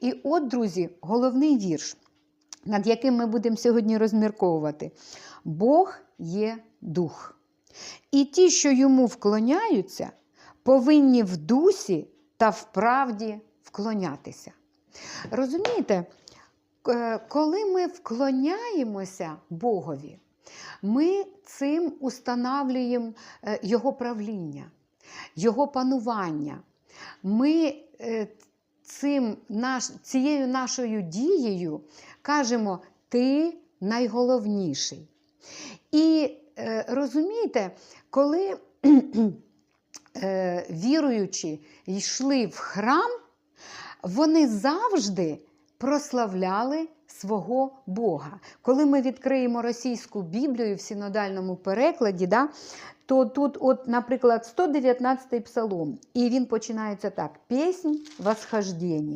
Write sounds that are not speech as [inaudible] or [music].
І от, друзі, головний вірш, над яким ми будемо сьогодні розмірковувати. Бог є дух. І ті, що йому вклоняються, повинні в дусі та в правді вклонятися. Розумієте, е, коли ми вклоняємося Богові, ми цим установлюємо е, Його правління, Його панування. Ми е, цим, наш, цією нашою дією кажемо, ти найголовніший. І е, розумієте, коли [clears throat] е, віруючі йшли в храм, вони завжди прославляли свого Бога. Коли ми відкриємо російську Біблію в синодальному перекладі, да, то тут, от, наприклад, 119 псалом, і він починається так: Піснь восхождення.